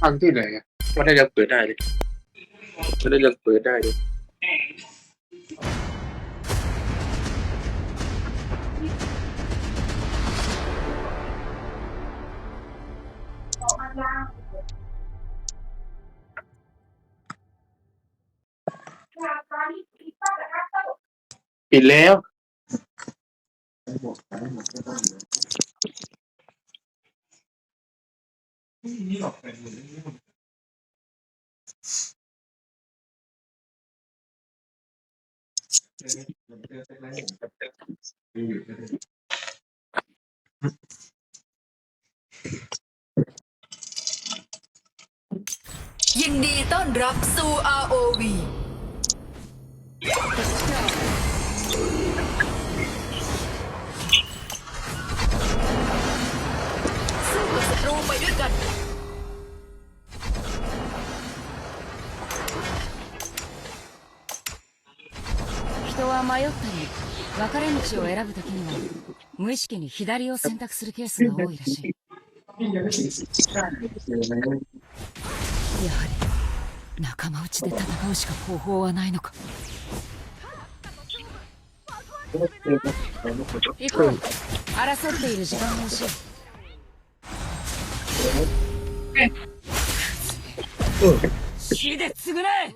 ฟังที่ไหนอะว่าได้ยังเปิดได้เลยว่าได้ยังเปิดได้เลยปิดแล้ว ยินดีต้อนรับสู่ ROV สู้กับศัตรูไปด้วยกัน 迷ったり分かれ道を選ぶときには無意識に左を選択するケースが多いらしい。やはり仲間内で戦うしか方法はないのか。行こう。争っている時間が欲しい火で償え。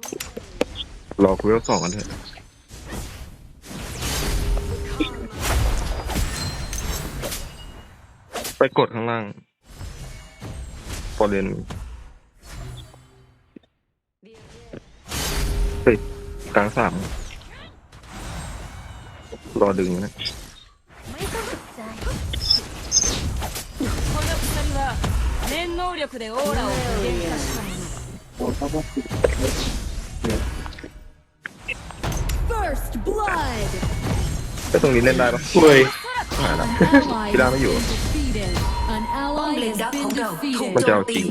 ラクさんがね กันเถอะไปกดข้างล่างพอเรียนเฮ้ยกลางสามรอดึงนะ この鎖は念能力でオーラを具現化したもの First blood. แต่ตรงนี้เล่นได้ปะ ป่วย หายละ Ally Kailangan has nyo. been มัน โจ จะ ม เอาจ ตี ริง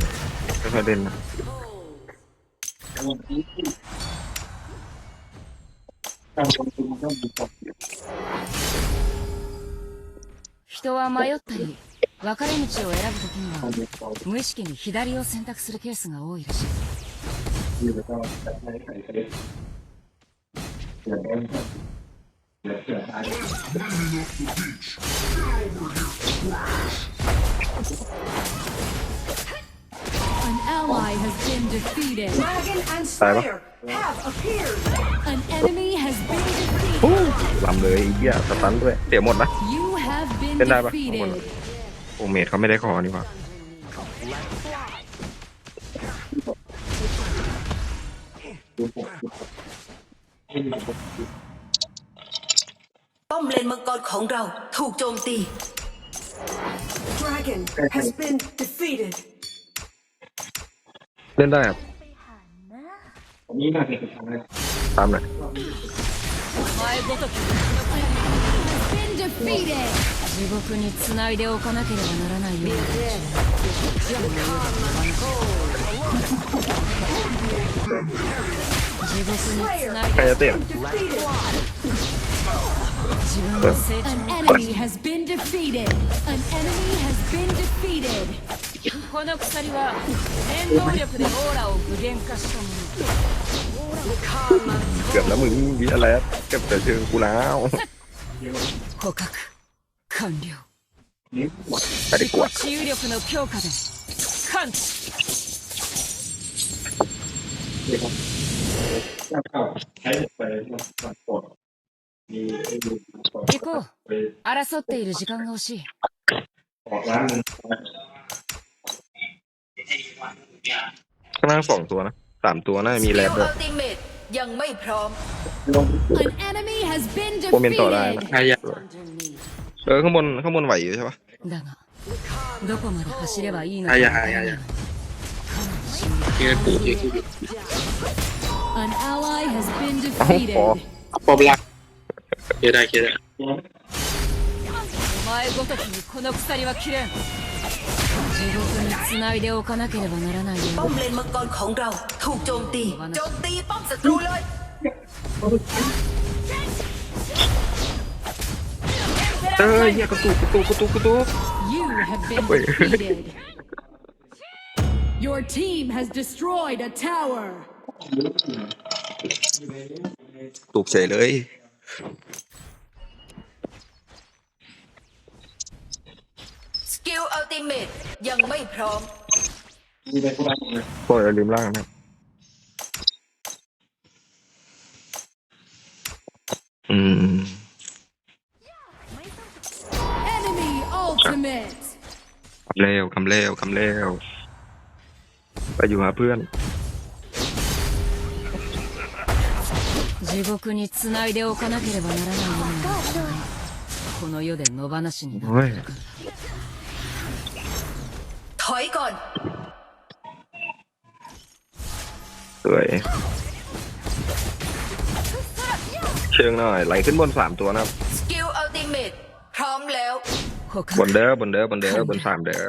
ไม่ค่อยเล่นนะ 人は迷ったり分かれ道を選ぶときには無意識に左を選択するケースが多いらしい An ally has been defeated. Dragon and Slayer have appeared An enemy has been defeated. ลำเลยไอ้เหี้ยสตันด้วยเสียหมดนะ You have been Bên đây bà. defeated. โอเมดเขาไม่ได้ขอนี่หว่าป้อมเลนมังกรของเราถูกโจมตี Dragon has been defeated เล่นได้ครับ นี่น่าจะเป็นทางแรก ตามหน่อย 前ごとき Been defeated. 地獄につないでおかなければならないような地獄につない ใคร で จะเตะ 自分の成 An 長 enemy has been defeated. An enemy has been defeated. この鎖は念能力でオーラを具現化したもの เกือบแล้วมึงวิอะไรอะเก็บแต่เชิงกูแล้ว 捕獲完了 แต่ดี 自 กว่า 己治癒力の強化で完治 ถ้าเข้าใช้ไปมากดมีไอ้ดู 行こう ไป 争っている時間が欲しい ข้างล่างสองตัวนะสามตัวน่าจะมีแรดด้วย อัลติเมตยังไม่พร้อม An enemy has been โอเมนต่อได้ defeated. นะ ใครอยาก เออข้างบนข้างบนไหวอยู่ใช่ปะ だがどこまで走ればいいの ใคร か อยา わ ก から ใคร ない อยาก の เกียร์กูเกียร์กู An ally has been เอ้า defeated. พอ ปอบลักเกียร์ได้เกียร์ได้ お前ごときにこの鎖は切れん地獄につ ないでおかなければならないよ ป้อมเลนมังกรของเราถูกโจมตี โจมตีป้อมศัตรูเลย เออเหี้ยกระตุกกระตุกกระตุกกระตุก You have been Wait. defeated. Your team has destroyed a tower. ถูกเฉยเลย ติเมตยังไม่พร้อม พวกเราลืมล่างนะอืม Enemy ultimate. คำเร็วคำเร็วคำเร็วไปอยู่หาเพื่อน 地獄につないでおかなければならないようなこの世で野放しになっているからだ ถอยก่อน สวย เชิงหน่อย ไหลขึ้นบนสามตัวนะครับพร้อมแล้วบนเด้อบนเด้อบนเด้อบนสามเด้อ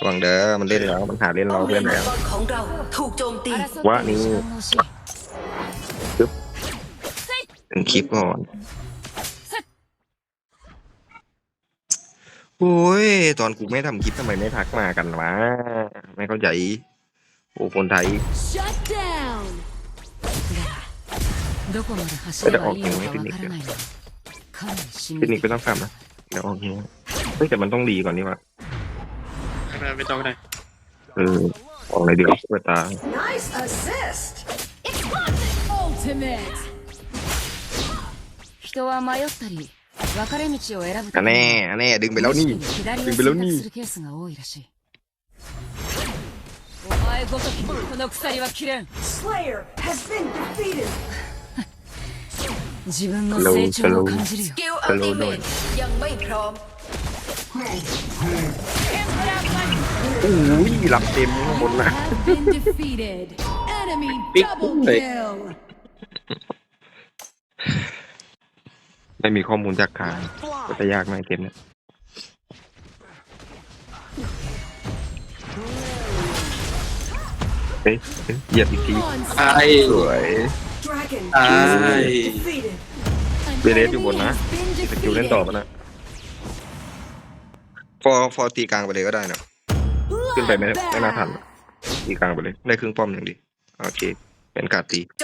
รวังเด้อมันเล่นแล้วมันหาเล่นเราเพื่นแล้วของเราถูกโจมตีวะนี่ปึ๊บเป็คลิปก่อน โอ้ย ตอนกูไม่ทำคลิปทำไมไม่ทักมากันวะ ไม่เข้าใจ โอ้คนไทย Shut down. どこまで走ればいいのかわからないのはかなり心 เทคนิ 理 ค 的 ไม่ต้องทำนะ เดี๋ยวออกเงี้ยเฮ้ยแต่มันต้องดีก่อนนี่วะ ไม่ได้ไม่ต้องก็ได้ เออออกอะไรเดี๋ยวเปิดตา Nice assist Ultimate. 人は迷ったり 分かれ道を選ぶ อัน と แน่อันแน่ดึงไปแล้วนี่ 左を ดึงไปแล้ว 選 นี่ 択するケースが多いらしいお前ごときこの鎖は切れん Slayer has been defeated 自分の成長を感じる ส よ กิลอัลติเมตยังไม่พร้อม โอ้ยหลับเต็มข้างบน You นะ have been defeated. Enemy Big double boy. kill. ไม่มีข้อมูลจากขางก็จะยากหน่อยเกมเนี่ยเฮ้ยเฮ้ยเหยียบอีกทีตายสวยตาย An เบเลสอยู่บน enemy นะ has been สกิลเล่นต่อ defeated. ปะนะฟอฟอตีกลางไปเลยก็ได้นะขึ้นไปไม่ไม่น่าทันตีกลางไปเลยได้ครึ่งป้อมอย่างดีโอเค เป็นการตีโจมโจ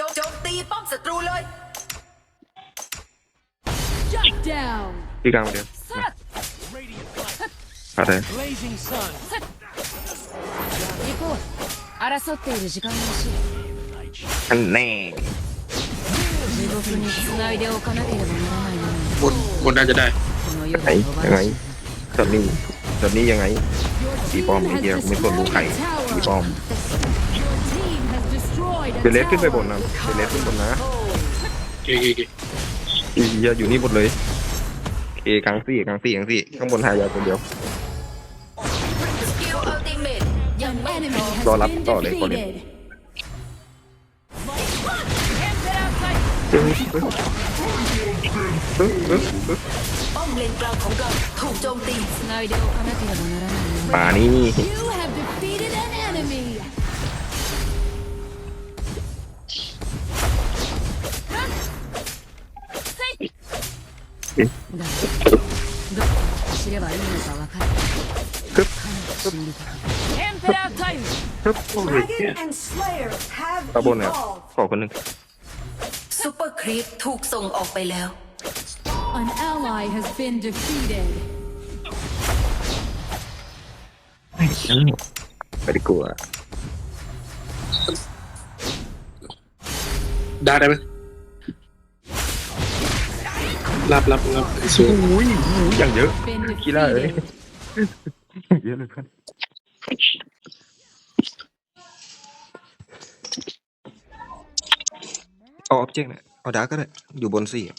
มตี down. ตีกลางไปเดียวอะไร Blazing sun. 行こう争っている時間が欲しい อันแน่ 地獄につないでおかなければならないよ บนบนน่าจะได้ うなこの世 ไหน で野 ยังไง 放しに ตอนนี้ตอนนี้ยังไง Your Keep team on, has yeah,ไม่ควรรู้ใคร destroyed a ตี tower. ป้อม Your team has destroyed เบ a เลสขึ้นไปบน tower. นะเบเลสขึ้นบนนะ เก๋เก๋เก๋ อีเหี้ยอยู่นี่หมดเลย เอกลางซี่กลางซี่กลางซี่ข้างบนหายาคนเดียว สกิลอัลติเมตยัง An ไม่พ enemy ร้อม has Rồi lắp been to để có điện. defeated. เฮ้ยเฮ้ยเฮ้ยเฮ้ยเฮ้ย ป้อมเลนกลางของเราถูกโจมตี つないでおかなければならないような ป่านี่ You have defeated an enemy. だ Camping out time. Dragon and Slayer have ตาบนเนี่ยขอคนหนึ่งซูเปอร์ครีปถูกส่งออกไปแล้ว An ally has been defeated. ไปดีกว่าได้ได้ไหมรับรับรับสวย อุ้ยอย่างเยอะ Been กีฬาเอ้ย defeated. เยอะเลยเพื่อนเอาออบเจกต์เนี่ยเอาดาร์กก็ได้ อยู่บนสี่อะ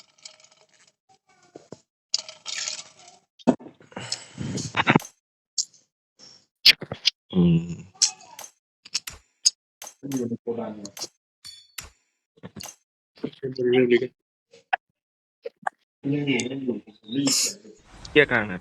อืมเรื่องนี้กันเกียร์กลางนะ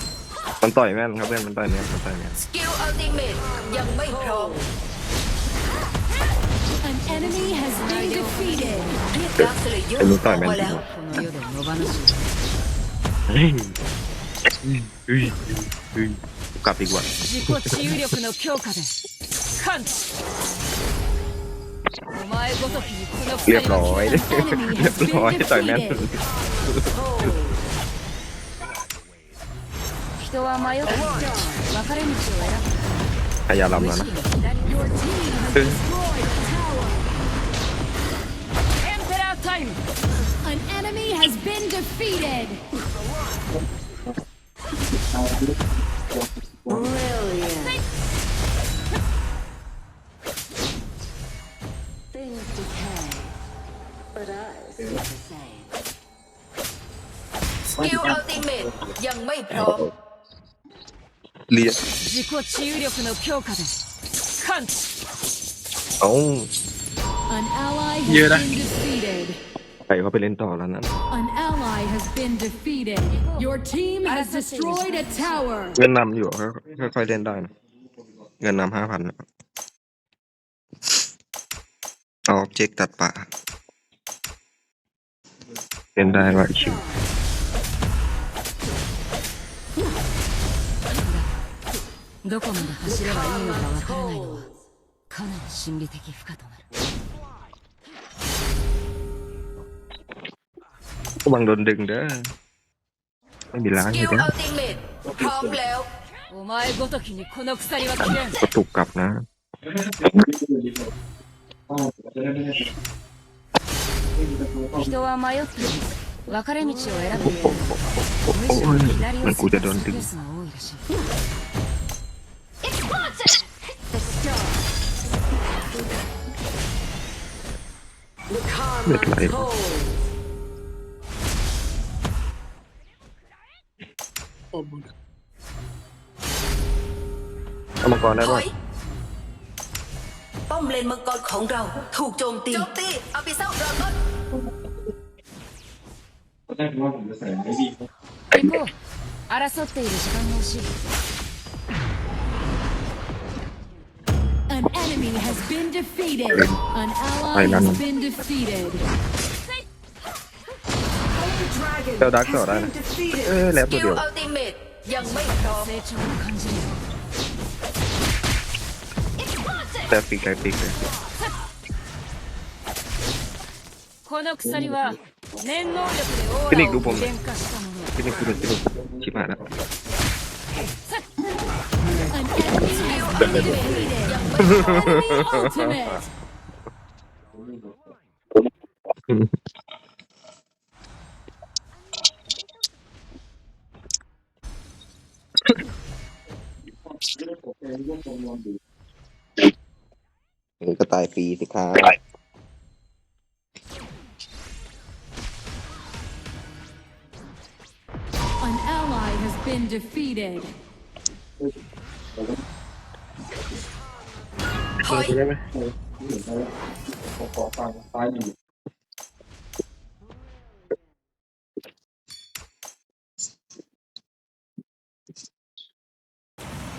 มันต่อยแม่นครับเพื่อนมันต่อยแม่นมันต่อยแม่น สกิลอัลติเมตยังไม่พร้อม An enemy has been defeated. เรียกดาร์คสเลเยอร์ ไอ้มึง อ ต่อ อย ก แม่น มาแล้ว この世で野放し เฮ้ยเฮ้ยเฮ้ยกลับดีกว่า 自己治癒力の強化で完治お前ごときにこの เรียบ 二人 ร้ は อย เรียบร้อยต่อยแม่น 人は迷って分かれ道を選 พยายาม ぶ ลำ 無 แล้ว 意 นะ 識に左 Your team has destroyed a เรียก 自己治癒力の強化で完治 เอ้า An ally has Yeah, been defeated. ใครเขาไปเล่นต่อแล้วนั้น An ally has been defeated. Your team has destroyed a tower. เงินนำอยู่ค่อยค่อยๆเล่นได้นะเงินนำห้าพันเอาออบเจกต์ตัดป่าเล่นได้ว่าชิว どこまで走ればいいのか分からないのはかなり心理的負荷となる ระวังโดนดึงเด้อไม่มีล้าง ส เล กิ ย ล เด้อ อัลติเมตพร้อมแล้ว お前ごときにこの鎖は切れん กระตุกกลับนะ 人は迷って分かれ道を選ぶけれど無お意識に左をมันกูจะ 選 โดน 択す ดึ る ง ケースが多いらしい เลือดไหล เอามังกรได้ ถ ป่ะ อย ป้อมเลนมังกรของเราถูกโจมตีโจมตีอาปิเซลดราก้อน 行こう争っている時間が欲しい enemy has been defeated. An ally has been defeated. เจ้าดักต่อได้นะเออแล้ว ส ตัว กิ เดี ล ยว อัลติเมตยังไม่พร้อม 成長を感じるよ แต่ปีกไกลปีกเลย この鎖は念能力でオフィニックーラを具どこも現化したもの ที่นี่คือเป็นที่นี่ชิบหายแล้ว An enemy has been defeated. Enemy ultimate. หรือก็ตายฟรีสิครับ An ally has been defeated. ถอยได้ไหม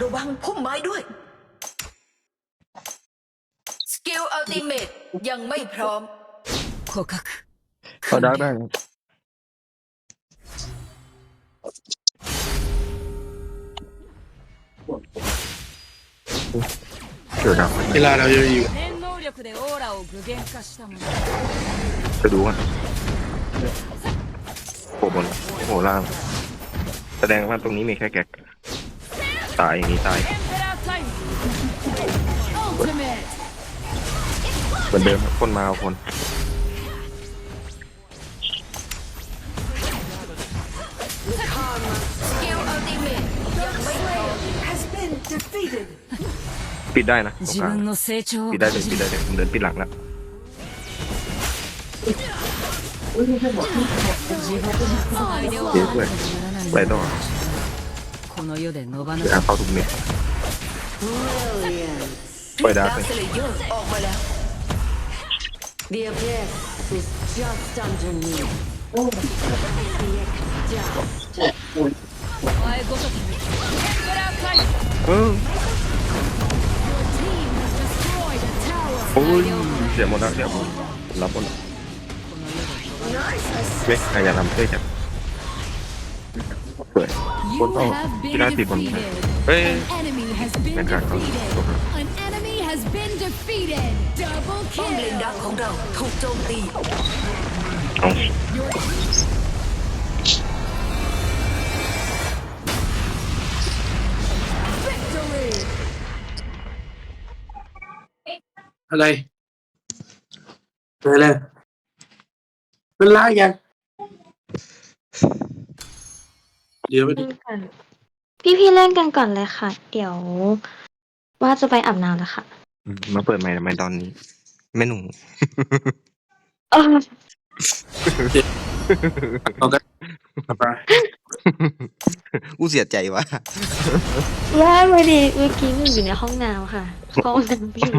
ระวังพุ่มไม้ด้วย สกิลอัลติเมตยังไม่พร้อม捕獲เขาดักได้นะ เดี๋ยวดัก เวลาเราจะอยู่ 念能力でオーラを具現化したもの จะดูกันโผล่บนโผล่ล่าง แสดงว่าตรงนี้มีแค่แกกตายอย่างนี้ตาย エンペラータイム Ultimate. เหมือนเดิมคนมาเอาคน สกิล ปิดได้นะปิดได้เลยปิดได้เลยผมเดินปิดหลังแล้วเยอะด้วยไรดอนไปอาเข้าทุกเม็ดไปดาไปเออ โอ้ยเสียหมดแล้วเสียหมดรับหมดแล้วเว้ยใครอยากทำช่วยจับสวย You Hold on. have been Kailangan tipon mo. defeated. Eh, An enemy has been nagkakaroon. defeated. An enemy has been defeated. Double ป้อมเลนดัก kill. ของเราถูกโจมตีเอา Your victory. อะไรอะไรเป็นไรยังเดี๋ยวไปดูเล่นกันพี่พี่ๆเล่นกันก่อนเลยค่ะ เดี๋ยว ว่าจะไปอาบน้ำแล้วค่ะ อืมมาเปิดใหม่ทำไมตอนนี้แม่หนู เออ เอากันเอา ไปอู้เสียใจวะว่าพอดีเมื่อกี้มันอยู่ในห้องน้ำค่ะห้องน้ำพี่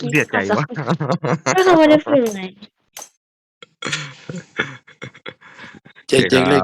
อู้เสียใจวะก็เขาไม่ได้ฝึกไงเจ๊งๆเลย